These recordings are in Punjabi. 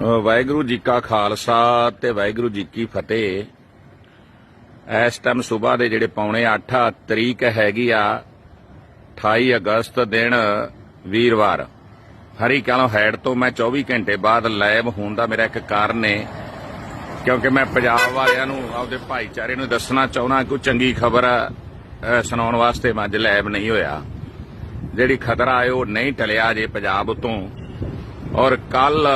ਵਾਹਿਗੁਰੂ ਜੀ ਕਾ ਖਾਲਸਾ ਤੇ ਵਾਹਿਗੁਰੂ ਜੀ ਕੀ ਫਤਿਹ। ਇਸ ਟਾਈਮ ਸਵੇਰ ਦੇ ਜਿਹੜੇ ਪੌਣੇ 8 ਤਰੀਕ ਹੈਗੀ ਆ 28 ਅਗਸਤ ਦਿਨ ਵੀਰਵਾਰ। ਹਰੀ ਕਾਲੋਂ ਹੈਡ ਤੋਂ ਮੈਂ 24 ਘੰਟੇ ਬਾਅਦ ਲਾਈਵ ਹੋਣ ਦਾ ਮੇਰਾ ਇੱਕ ਕਾਰਨ ਹੈ ਕਿਉਂਕਿ ਮੈਂ ਪੰਜਾਬ ਵਾਲਿਆਂ ਨੂੰ, ਆਪਦੇ ਭਾਈਚਾਰੇ ਨੂੰ ਦੱਸਣਾ ਚਾਹੁੰਦਾ, ਕੋਈ ਚੰਗੀ ਖਬਰ ਸੁਣਾਉਣ ਵਾਸਤੇ ਮੈਂ ਅੱਜ ਲਾਈਵ ਨਹੀਂ ਹੋਇਆ। ਜਿਹੜੀ ਖਤਰਾ ਹੈ ਉਹ ਨਹੀਂ ਟਲਿਆ ਜੇ ਪੰਜਾਬ ਤੋਂ। ਔਰ ਕੱਲ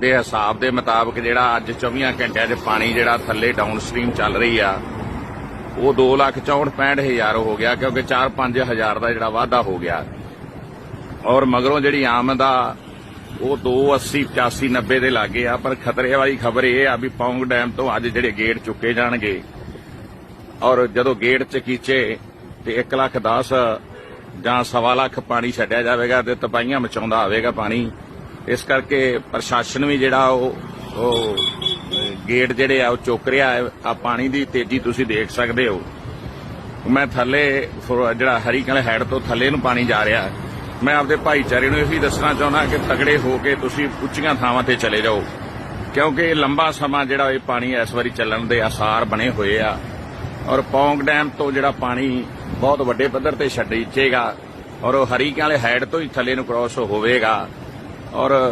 ਦੇ ਹਿਸਾਬ ਦੇ ਮੁਤਾਬਕ ਜਿਹੜਾ ਅੱਜ 24 ਘੰਟਿਆਂ 'ਚ ਪਾਣੀ ਜਿਹੜਾ ਥੱਲੇ ਡਾਊਨ ਸਟ੍ਰੀਮ ਚੱਲ ਰਹੀ ਆ ਉਹ 2,64,65,000 ਹੋ ਗਿਆ ਕਿਉਂਕਿ 4-5 ਹਜ਼ਾਰ ਦਾ ਜਿਹੜਾ ਵਾਧਾ ਹੋ ਗਿਆ। ਔਰ ਮਗਰੋਂ ਜਿਹੜੀ ਆਮਦ ਆ ਉਹ 280 85 90 ਦੇ ਲਾਗੇ ਆ ਪਰ ਖਤਰੇ ਵਾਲੀ ਖਬਰ ਇਹ ਆ ਵੀ ਪੌਂਗ ਡੈਮ ਤੋਂ ਅੱਜ ਜਿਹੜੇ ਗੇਟ ਚੁੱਕੇ ਜਾਣਗੇ। ਔਰ ਜਦੋਂ ਗੇਟ ਚ ਕੀਚੇ ਤੇ 1 ਲੱਖ 10 ਜਾਂ ਸਵਾ ਲੱਖ ਪਾਣੀ ਛੱਡਿਆ ਜਾਵੇਗਾ ਤੇ ਤਪਾਈਆਂ ਮਚਾਉਂਦਾ ਆਵੇਗਾ ਪਾਣੀ ਇਸ ਕਰਕੇ ਪ੍ਰਸ਼ਾਸਨ ਵੀ ਜਿਹੜਾ ਉਹ ਉਹ, ਗੇਟ ਜਿਹੜੇ ਆ, ਉਹ ਚੁੱਕ ਰਿਹਾ ਹੈ। ਆ ਪਾਣੀ ਦੀ ਤੇਜ਼ੀ ਤੁਸੀਂ ਦੇਖ ਸਕਦੇ ਹੋ। ਮੈਂ ਥੱਲੇ ਜਿਹੜਾ ਹਰੀਕਲ ਹੈਡ ਤੋਂ ਥੱਲੇ ਨੂੰ ਪਾਣੀ ਜਾ ਰਿਹਾ ਮੈਂ ਆਪਦੇ ਭਾਈਚਾਰੇ ਨੂੰ ਇਹ ਵੀ ਦੱਸਣਾ ਚਾਹੁੰਦਾ ਕਿ ਤਗੜੇ ਹੋ ਕੇ ਤੁਸੀਂ ਉੱਚੀਆਂ ਥਾਵਾਂ ਤੇ ਚਲੇ ਜਾਓ। ਕਿਉਂਕਿ ਇਹ ਲੰਬਾ ਸਮਾਂ ਜਿਹੜਾ ਇਹ ਪਾਣੀ ਇਸ ਵਾਰੀ ਚੱਲਣ ਦੇ ਆਸਾਰ ਬਣੇ ਹੋਏ ਆ। ਔਰ ਪੌਂਗ ਡੈਮ ਤੋਂ ਜਿਹੜਾ ਪਾਣੀ ਬਹੁਤ ਵੱਡੇ ਪੱਧਰ ਤੇ ਛੱਡੇਗਾ ਔਰ ਉਹ ਹਰੀ ਵਾਲੇ ਹੈਡ ਤੋਂ ਹੀ ਥੱਲੇ ਨੂੰ ਕ੍ਰਾਸ ਹੋਵੇਗਾ। ਔਰ